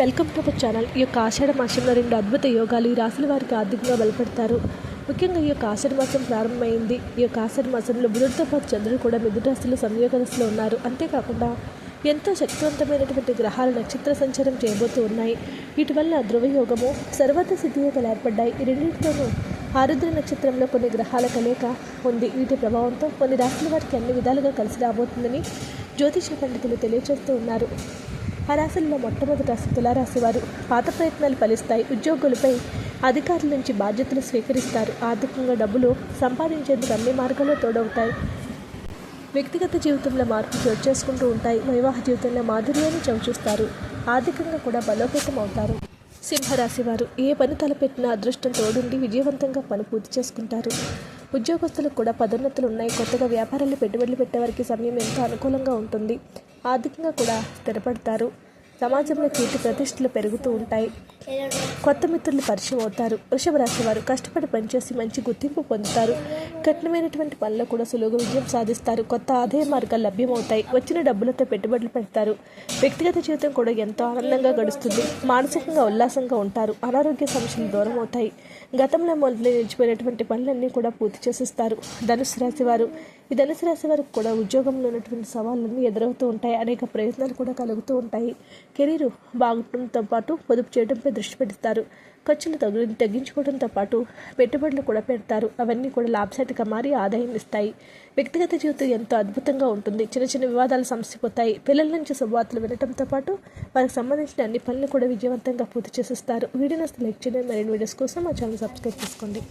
Welcome to our channel. ఈ యొక్క ఆషాఢ మాసంలో రెండు అద్భుత యోగాలు ఈ రాశుల వారికి ఆర్థికంగా బలపడతారు. ముఖ్యంగా ఈ యొక్క ఆషాఢ మాసం ప్రారంభమైంది. ఈ యొక్క ఆషాఢ మాసంలో బుధుడితో పాటు చంద్రుడు కూడా మిథున రాశిలో సంయోగ దశలో ఉన్నారు. అంతేకాకుండా ఎంతో శక్తివంతమైనటువంటి గ్రహాలు నక్షత్ర సంచారం చేయబోతూ ఉన్నాయి. వీటి వల్ల ధ్రువయోగము సర్వత సిద్ధి యోగాలు ఏర్పడ్డాయి. ఈ రెండింటితోనూ ఆరుద్ర నక్షత్రంలో కొన్ని గ్రహాల కలయిక ఉంది. వీటి ప్రభావంతో కొన్ని రాశుల వారికి అన్ని విధాలుగా కలిసి రాబోతుందని జ్యోతిష పండితులు తెలియజేస్తూ ఉన్నారు. ఆ రాశుల్లో మొట్టమొదటి రాశి తులారాశి వారు పాత ప్రయత్నాలు ఫలిస్తాయి. ఉద్యోగులపై అధికారుల నుంచి బాధ్యతలు స్వీకరిస్తారు. ఆర్థికంగా డబ్బులు సంపాదించేందుకు అన్ని మార్గాల్లో తోడవుతాయి. వ్యక్తిగత జీవితంలో మార్పు చోటు చేసుకుంటూ ఉంటాయి. వివాహ జీవితంలో మాధుర్యాన్ని చవిచూస్తారు. ఆర్థికంగా కూడా బలోపేతం అవుతారు సింహరాశి వారు ఏ పని తలపెట్టినా అదృష్టం తోడుండి విజయవంతంగా పని పూర్తి చేసుకుంటారు. ఉద్యోగస్తులకు కూడా పదోన్నతులు ఉన్నాయి. కొత్తగా వ్యాపారాలు పెట్టుబడులు పెట్టేవారికి సమయం ఎంతో అనుకూలంగా ఉంటుంది. ఆర్థికంగా కూడా స్థిరపడతారు. సమాజంలో కీర్తి ప్రతిష్టలు పెరుగుతూ ఉంటాయి. కొత్త మిత్రులు పరిచయం అవుతారు. వృషభ రాశి వారు కష్టపడి పనిచేసి మంచి గుర్తింపు పొందుతారు. కఠినమైనటువంటి పనుల్లో కూడా సులువుగా విజయం సాధిస్తారు. కొత్త ఆదాయ మార్గాలు లభ్యమవుతాయి. వచ్చిన డబ్బులతో పెట్టుబడులు పెడతారు. వ్యక్తిగత జీవితం కూడా ఎంతో ఆనందంగా గడుస్తుంది. మానసికంగా ఉల్లాసంగా ఉంటారు. అనారోగ్య సమస్యలు దూరం అవుతాయి గతంలో మొదలు నిలిచిపోయినటువంటి పనులన్నీ కూడా పూర్తి చేసిస్తారు. ధనుసు రాశి వారు ఈ ధనుసు రాశి వారికి కూడా ఉద్యోగంలో ఉన్నటువంటి సవాళ్ళన్నీ ఎదురవుతూ ఉంటాయి. అనేక ప్రయత్నాలు కూడా కలుగుతూ ఉంటాయి. కెరీర్ బాగుండటంతో పాటు పొదుపు చేయడంపై దృష్టి పెడతారు. ఖర్చులు తగ్గు తగ్గించుకోవడంతో పాటు పెట్టుబడులు కూడా పెడతారు. అవన్నీ కూడా లాభసాటిగా మారి ఆదాయం ఇస్తాయి. వ్యక్తిగత జీవితం ఎంతో అద్భుతంగా ఉంటుంది. చిన్న చిన్న వివాదాలు సమసిపోతాయి పిల్లల నుంచి శుభవార్తలు వినడంతో పాటు వారికి సంబంధించిన అన్ని పనులు కూడా విజయవంతంగా పూర్తి చేసిస్తారు. వీడియో నస్తే లైక్ చేయండి. మరిన్ని వీడియోస్ కోసం మా ఛానల్ సబ్స్క్రైబ్ చేసుకోండి.